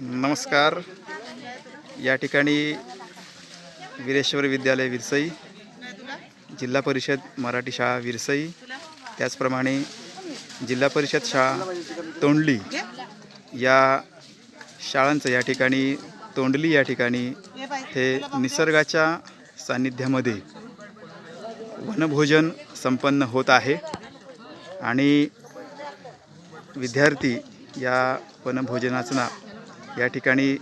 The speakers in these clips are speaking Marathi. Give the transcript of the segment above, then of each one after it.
नमस्कार. या ठिकाणी वीरेश्वर विद्यालय विरसई जिल्हा परिषद मराठी शाळा विरसई त्याचप्रमाणे जिल्हा परिषद शाळा तोंडली या शाळांचं या ठिकाणी तोंडली या ठिकाणी हे निसर्गाच्या सान्निध्यामध्ये वनभोजन संपन्न होत आहे आणि विद्यार्थी या वनभोजनाचा या ठिकाणी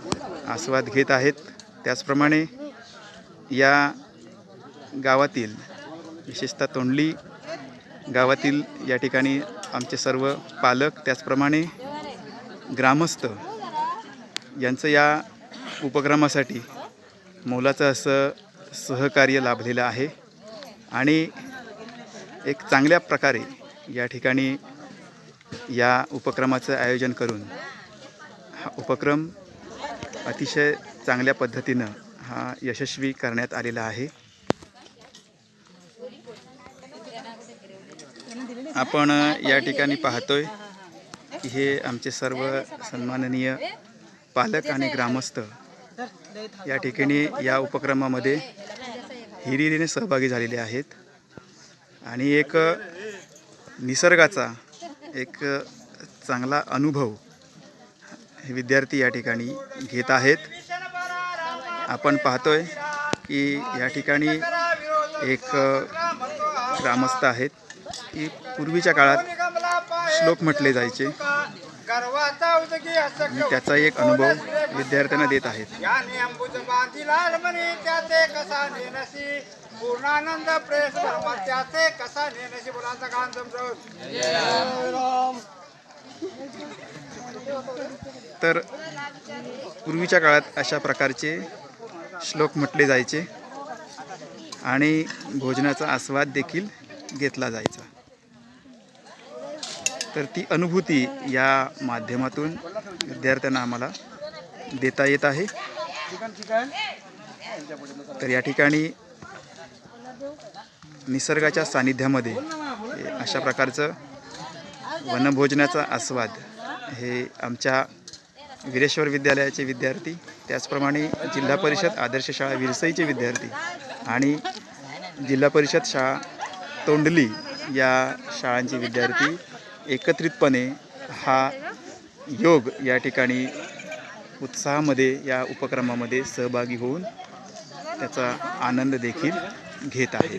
आस्वाद घेत आहेत. त्याचप्रमाणे या गावातील विशेषतः तोंडली गावातील या ठिकाणी आमचे सर्व पालक त्याचप्रमाणे ग्रामस्थ यांचं या उपक्रमासाठी मोलाचं असं सहकार्य लाभलेलं आहे. आणि एक चांगल्या प्रकारे या ठिकाणी या उपक्रमाचं आयोजन करून हा उपक्रम अतिशय चांगल्या पद्धतीनं हा यशस्वी करण्यात आलेला आहे. आपण या ठिकाणी पाहतोय की हे आमचे सर्व सन्माननीय पालक आणि ग्रामस्थ या ठिकाणी या उपक्रमामध्ये हिरिरीने सहभागी झालेले आहेत. आणि एक निसर्गाचा एक चांगला अनुभव विद्यार्थी या ठिकाणी घेत आहेत. आपण पाहतोय की या ठिकाणी एक ग्रामस्थ आहेत. की पूर्वीच्या काळात श्लोक म्हटले जायचे. आणि त्याचा एक अनुभव विद्यार्थ्यांना देत आहेत. पूर्णानंद प्रेस त्याचे कसा नेण्याची मुलांचा गान समजावून तर पूर्वीच्या काळात अशा प्रकारचे श्लोक म्हटले जायचे आणि भोजनाचा आस्वाद देखील घेतला जायचा. तर ती अनुभूती या माध्यमातून विद्यार्थ्यांना आम्हाला देता येत आहे. तर या ठिकाणी निसर्गाच्या सानिध्यामध्ये अशा प्रकारचं वनभोजनाचा आस्वाद हे आमच्या वीरेश्वर विद्यालयाचे विद्यार्थी त्याचप्रमाणे जिल्हा परिषद आदर्श शाळा विरसईचे विद्यार्थी आणि जिल्हा परिषद शाळा तोंडली या शाळांचे विद्यार्थी एकत्रितपणे हा योग या ठिकाणी उत्साहामध्ये या उपक्रमामध्ये सहभागी होऊन त्याचा आनंद देखील घेत आहे